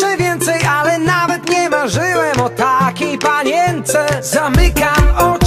jeszcze więcej, ale nawet nie marzyłem o takiej panience Zamykam oczy.